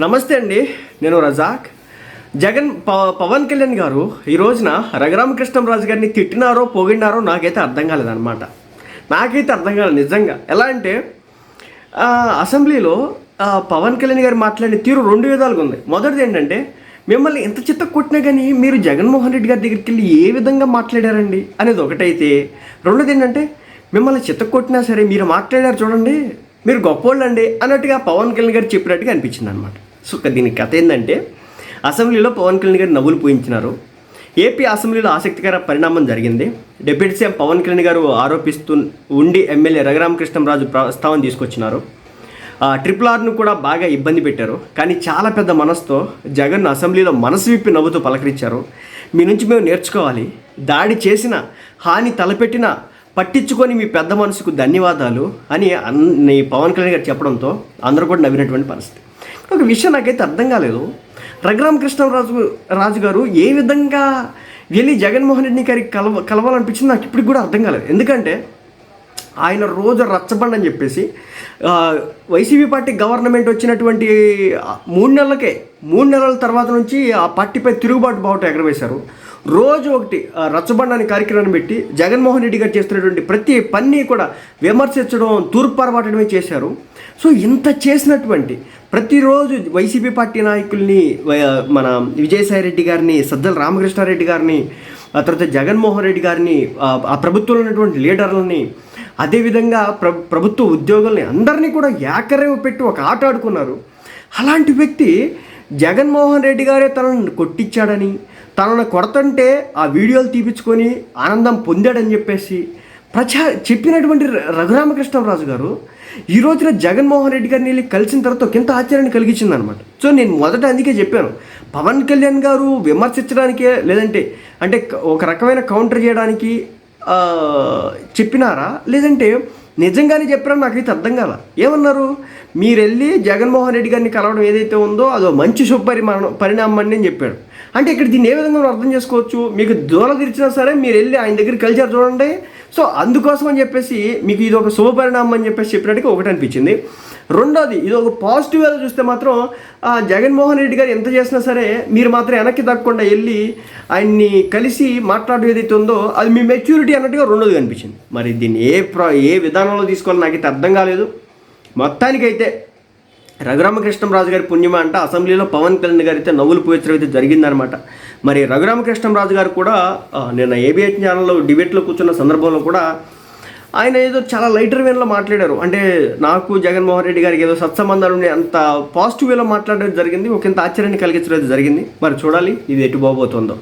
నమస్తే అండి నేను రజాక్. జగన్ పవన్ కళ్యాణ్ గారు ఈ రోజున రఘురామకృష్ణరాజు గారిని తిట్టినారో పొగిడినారో నాకైతే అర్థం కాలేదన్నమాట. నాకైతే అర్థం కాలేదు నిజంగా. ఎలా అంటే అసెంబ్లీలో పవన్ కళ్యాణ్ గారు మాట్లాడిన తీరు రెండు విధాలుగా ఉంది. మొదటిది ఏంటంటే మిమ్మల్ని ఎంత చిత్త కొట్టినా కానీ మీరు జగన్మోహన్ రెడ్డి గారి దగ్గరికి వెళ్ళి ఏ విధంగా మాట్లాడారండి అనేది ఒకటైతే. రెండోది ఏంటంటే మిమ్మల్ని చిత్త కొట్టినా సరే మీరు మాట్లాడారు చూడండి మీరు గొప్పోళ్ళండి అన్నట్టుగా పవన్ కళ్యాణ్ గారు చెప్పినట్టుగా అనిపించింది అనమాట సో దీనికి దీని కథ ఏంటంటే అసెంబ్లీలో పవన్ కళ్యాణ్ గారు నవ్వులు పూయించినారు. ఏపీ అసెంబ్లీలో ఆసక్తికర పరిణామం జరిగింది. డిప్యూటీ సీఎం పవన్ కళ్యాణ్ గారు ఆరోపిస్తూ ఉండి ఎమ్మెల్యే రఘురామకృష్ణరాజు ప్రస్తావన తీసుకొచ్చినారు. ఆ, ట్రిపుల్ ఆర్ను కూడా బాగా ఇబ్బంది పెట్టారు. కానీ చాలా పెద్ద మనసుతో జగన్ అసెంబ్లీలో మనసు విప్పి నవ్వుతూ పలకరించారు. మీ నుంచి మేము నేర్చుకోవాలి. దాడి చేసిన హాని తలపెట్టిన పట్టించుకొని మీ పెద్ద మనసుకు ధన్యవాదాలు అని అన్ని పవన్ కళ్యాణ్ గారు చెప్పడంతో అందరూ కూడా నవ్వినటువంటి పరిస్థితి. ఒక విషయం నాకైతే అర్థం కాలేదు. రఘురామకృష్ణరాజు రాజు గారు ఏ విధంగా వెళ్ళి జగన్మోహన్ రెడ్డి గారికి కలవ కలవాలనిపించింది నాకు ఇప్పటికి కూడా అర్థం కాలేదు. ఎందుకంటే ఆయన రోజు రచ్చబండి అని చెప్పేసి వైసీపీ పార్టీ గవర్నమెంట్ వచ్చినటువంటి మూడు నెలలకే మూడు నెలల తర్వాత నుంచి ఆ పార్టీపై తిరుగుబాటు బావుట ఎగరవేశారు. రోజు ఒకటి రచ్చబండ అనే కార్యక్రమాన్ని పెట్టి జగన్మోహన్ రెడ్డి గారు చేస్తున్నటువంటి ప్రతి పని కూడా విమర్శించడం తూర్పారబట్టడమే చేశారు. సో ఇంత చేసినటువంటి ప్రతిరోజు వైసీపీ పార్టీ నాయకుల్ని మన విజయసాయి రెడ్డి గారిని సజ్జల రామకృష్ణారెడ్డి గారిని ఆ తర్వాత జగన్మోహన్ రెడ్డి గారిని ఆ ఆ ప్రభుత్వంలో ఉన్నటువంటి లీడర్లని అదేవిధంగా ప్ర ప్రభుత్వ ఉద్యోగుల్ని అందరినీ కూడా ఏకరేవు పెట్టి ఒక ఆట ఆడుకున్నారు. అలాంటి వ్యక్తి జగన్మోహన్ రెడ్డి గారే తనను కొట్టించాడని తనను కొడతంటే ఆ వీడియోలు తీపించుకొని ఆనందం పొందాడని చెప్పేసి ప్రచా చెప్పినటువంటి రఘురామకృష్ణరాజు గారు ఈ రోజున జగన్మోహన్ రెడ్డి గారిని వెళ్ళి కలిసిన తర్వాత ఎంత ఆశ్చర్యాన్ని కలిగించింది అనమాట సో నేను మొదట అందుకే చెప్పాను పవన్ కళ్యాణ్ గారు విమర్శించడానికే లేదంటే అంటే ఒక రకమైన కౌంటర్ చేయడానికి చెప్పినారా? లేదంటే నిజంగానే చెప్పారో అయితే అర్థం కాల. ఏమన్నారు? మీరు వెళ్ళి జగన్మోహన్ రెడ్డి గారిని కలవడం ఏదైతే ఉందో అదో మంచి శుభపరిమాణం పరిణామం అని నేను చెప్పాడు. అంటే ఇక్కడ దీన్ని ఏ విధంగా అర్థం చేసుకోవచ్చు? మీకు దూరం తెరిచినా సరే మీరు వెళ్ళి ఆయన దగ్గర కలిసారు చూడండి. సో అందుకోసం అని చెప్పేసి మీకు ఇది ఒక శుభపరిణామం అని చెప్పేసి చెప్పినట్టుగా ఒకటి అనిపించింది. రెండోది ఇది ఒక పాజిటివ్ వేలో చూస్తే మాత్రం జగన్మోహన్ రెడ్డి గారు ఎంత చేసినా సరే మీరు మాత్రం వెనక్కి తగ్గకుండా వెళ్ళి ఆయన్ని కలిసి మాట్లాడడం ఏదైతే ఉందో అది మీ మెచ్యూరిటీ అన్నట్టుగా రెండోది కనిపించింది. మరి దీన్ని ఏ ప్రా ఏ విధానంలో తీసుకోవాలో నాకైతే అర్థం కాలేదు. మొత్తానికైతే రఘురామకృష్ణరాజు గారి పుణ్యమ అంట. అసెంబ్లీలో పవన్ కళ్యాణ్ గారు అయితే నవ్వులు పోయించడం అయితే జరిగిందనమాట మరి రఘురామకృష్ణరాజు గారు కూడా నిన్న ఏబిఎస్ ఛానల్లో డిబేట్లో కూర్చున్న సందర్భంలో కూడా ఆయన ఏదో చాలా లైటర్ వేలో మాట్లాడారు. అంటే నాకు జగన్మోహన్ రెడ్డి గారికి ఏదో సత్సంబంధాలు ఉండే అంత పాజిటివ్ వేలో మాట్లాడడం జరిగింది. ఒక ఇంత ఆశ్చర్యాన్ని కలిగించడం జరిగింది. మరి చూడాలి ఇది ఎటు బాబోతుందో